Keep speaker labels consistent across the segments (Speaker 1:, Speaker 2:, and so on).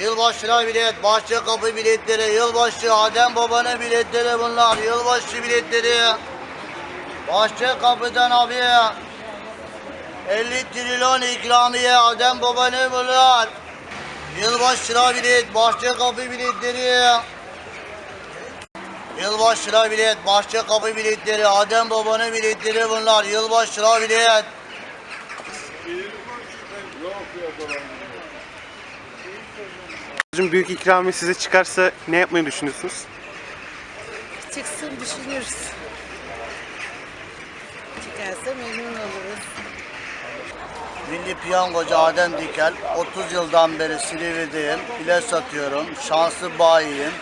Speaker 1: Yılbaşına bilet, bahçe kapı biletleri, yılbaşı Adem Baba'nın biletleri bunlar. Yılbaşı biletleri. Bahçe kapıdan abi. 50 trilyon ikramiye Adem Baba'nın bunlar. Yılbaşına bilet, bahçe kapı biletleri. Yılbaşına bilet, bahçe kapı biletleri, Adem Baba'nın biletleri bunlar. Yılbaşına bilet.
Speaker 2: Hocam büyük ikramiye size çıkarsa ne yapmayı düşünüyorsunuz?
Speaker 3: Çıksın düşünürüz. Çıkarsa memnun oluruz.
Speaker 1: Milli Piyangocu Adem Dikel, 30 yıldan beri Silivri'deyim, bilet satıyorum, şanslı bayiyim.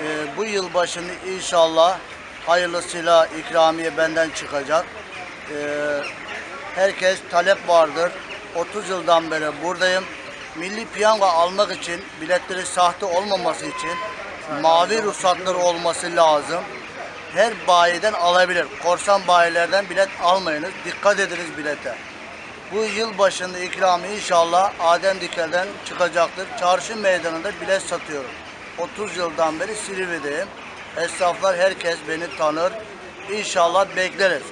Speaker 1: Ee, bu yıl başını inşallah hayırlısıyla ikramiye benden çıkacak. Ee, herkes talep vardır. 30 yıldan beri buradayım. Milli piyango almak için, biletleri sahte olmaması için mavi ruhsatları olması lazım. Her bayiden alabilir. Korsan bayilerden bilet almayınız. Dikkat ediniz bilete. Bu yıl başında ikramı inşallah Adem Dikel'den çıkacaktır. Çarşı meydanında bilet satıyorum. 30 yıldan beri Silivri'deyim. Esnaflar herkes beni tanır. İnşallah bekleriz.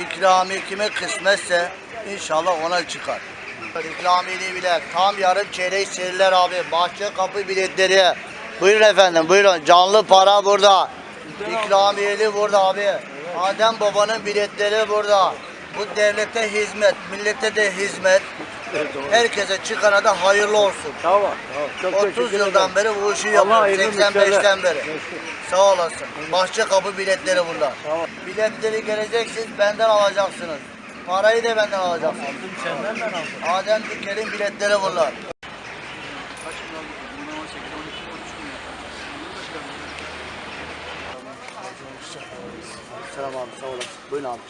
Speaker 1: İkrami kime kısmetse inşallah ona çıkar. İkramiyeli bilet tam yarım çeyrek seriler abi. Bahçe kapı biletleri. Buyurun efendim buyurun. Canlı para burada. İkramiyeli burada abi. Adem babanın biletleri burada. Bu devlete hizmet, millete de hizmet. Herkese çıkana da hayırlı olsun.
Speaker 4: Tamam. tamam. Çok
Speaker 1: 30
Speaker 4: teşekkür
Speaker 1: yıldan beri bu işi
Speaker 4: Allah
Speaker 1: yapıyorum.
Speaker 4: hayırlı
Speaker 1: 85'ten
Speaker 4: müşteriler.
Speaker 1: beri. Sağ olasın. Bahçe kapı biletleri bunlar. Biletleri geleceksiniz benden alacaksınız. Parayı da benden alacaksınız.
Speaker 4: Senden ben aldım.
Speaker 1: Adem Diker'in biletleri bunlar. Selam abi sağ olasın. Buyurun abi.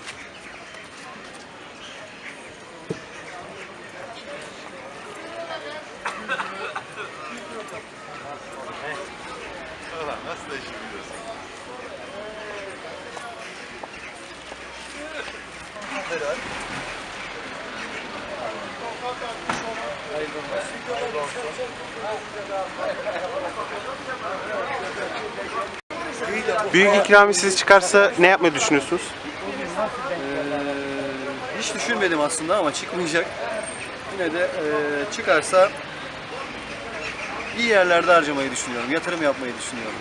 Speaker 1: Buyurun.
Speaker 2: Büyük ikramiye size çıkarsa ne yapmayı düşünüyorsunuz?
Speaker 5: Ee, hiç düşünmedim aslında ama çıkmayacak. Yine de e, çıkarsa iyi yerlerde harcamayı düşünüyorum. Yatırım yapmayı düşünüyorum.